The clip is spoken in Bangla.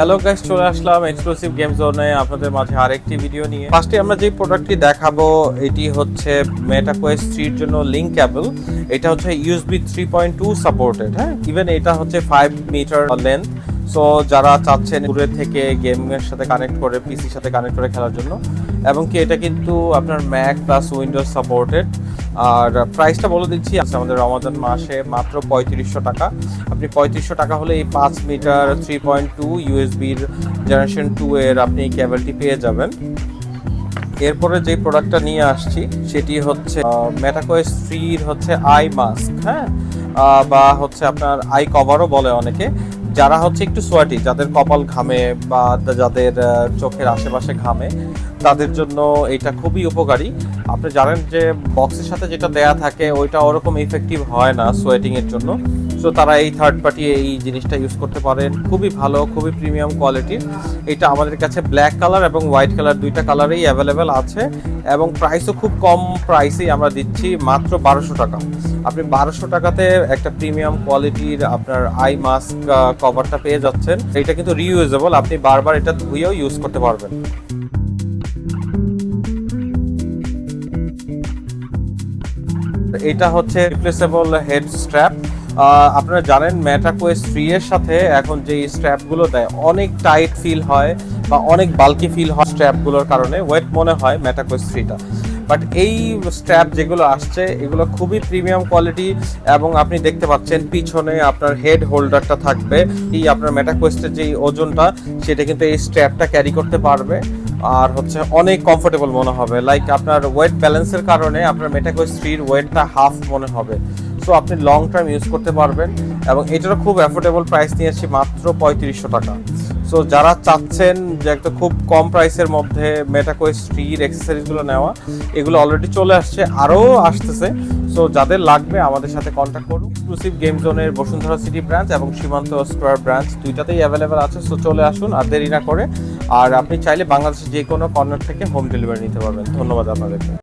হ্যালো গাইস চলে আসলাম এক্সক্লুসিভ গেম জোনে আপনাদের মাঝে আরেকটি ভিডিও নিয়ে। ফার্স্টে আমরা যে প্রোডাক্টটি দেখাবো, এটি হচ্ছে মেটা কোয়েস্ট্রি এর জন্য লিঙ্ক ক্যাবল এটা হচ্ছে USB three point two supported হ্যাঁ? ইভেন এটা হচ্ছে ফাইভ মিটার লেন্থ সো যারা চাচ্ছেন দূরে থেকে গেমের সাথে কানেক্ট করে পিসির সাথে কানেক্ট করে খেলার জন্য এবং কি এটা কিন্তু আপনার ম্যাক প্লাস উইন্ডোজ সাপোর্টেড আর প্রাইসটা বলে দিচ্ছি আচ্ছা আমাদের রমাদান মাসে মাত্র পঁয়ত্রিশশো টাকা। আপনি পঁয়ত্রিশশো টাকা হলে এই পাঁচ মিটার থ্রি পয়েন্ট টু ইউএসবির জেনারেশন টু এর আপনি এই কেবলটি পেয়ে যাবেন। এরপরে যে প্রোডাক্টটা নিয়ে আসছি, সেটি হচ্ছে মেটাকোয়েস ফ্রির হচ্ছে আই মাস্ক হ্যাঁ? বা হচ্ছে আপনার আই কভারও বলে অনেকে। যারা হচ্ছে একটু সোয়াটি, যাদের কপাল ঘামে বা যাদের চোখের আশেপাশে ঘামে, তাদের জন্য এটা খুবই উপকারী। আপনি জানেন যে বক্সের সাথে যেটা দেয়া থাকে, ওইটা ওরকম ইফেক্টিভ হয় না সোয়েটিংয়ের জন্য। সো তারা এই থার্ড পার্টি এই জিনিসটা ইউজ করতে পারেন। খুবই ভালো, খুবই প্রিমিয়াম কোয়ালিটির এটা আমাদের কাছে ব্ল্যাক কালার এবং হোয়াইট কালার দুইটা কালারেই অ্যাভেলেবেল আছে এবং প্রাইসও খুব কম প্রাইসেই আমরা দিচ্ছি মাত্র বারোশো টাকা। আপনি বারোশো টাকাতে একটা প্রিমিয়াম কোয়ালিটির আপনার আই মাস্ক কভারটা পেয়ে যাচ্ছেন। এটা কিন্তু রিইউজেবল আপনি বারবার এটা ধুয়েও ইউজ করতে পারবেন। এটা হচ্ছে রিপ্লেসেবল হেড স্ট্র্যাপ আপনারা জানেন ম্যাটাকোয়েস ফ্রি এর সাথে এখন যে স্ট্র্যাপগুলো দেয়, অনেক টাইট ফিল হয় বা অনেক বাল্কি ফিল হয় স্ট্র্যাপগুলোর কারণে। ওয়েট মনে হয় ম্যাটাকোয়েস ফ্রিটা বাট এই স্ট্র্যাপ যেগুলো আসছে, এগুলো খুবই প্রিমিয়াম কোয়ালিটি এবং আপনি দেখতে পাচ্ছেন পিছনে আপনার হেড হোল্ডারটা থাকবে। এই আপনার মেটাকোয়েস্টের যে ওজনটা, সেটা কিন্তু এই স্ট্র্যাপটা ক্যারি করতে পারবে। আর হচ্ছে অনেক কমফোর্টেবল মনে হবে। লাইক আপনার ওয়েট ব্যালেন্সের কারণে আপনার মেটাকোয়েস থ্রির ওয়েটটা হাফ মনে হবে। সো আপনি লং টার্ম ইউজ করতে পারবেন এবং এটারও খুব অ্যাফোর্ডেবল প্রাইস নিয়ে নিয়েছি মাত্র পঁয়ত্রিশশো টাকা। সো যারা চাচ্ছেন যে একটা খুব কম প্রাইসের মধ্যে মেটাকোয়েস থ্রির অ্যাক্সেসরিজগুলো নেওয়া, এগুলো অলরেডি চলে আসছে, আরও আসতেছে। সো যাদের লাগবে আমাদের সাথে কন্ট্যাক্ট করুন। এক্সক্লুসিভ গেম জোনের বসুন্ধরা সিটি ব্রাঞ্চ এবং সীমান্ত স্কোয়ার ব্রাঞ্চ দুইটাতেই অ্যাভেলেবেল আছে। সো চলে আসুন আর দেরি না করে। আর আপনি চাইলে বাংলাদেশের যে কোনো কর্নার থেকে হোম ডেলিভারি নিতে পারবেন। ধন্যবাদ আপনাদেরকে।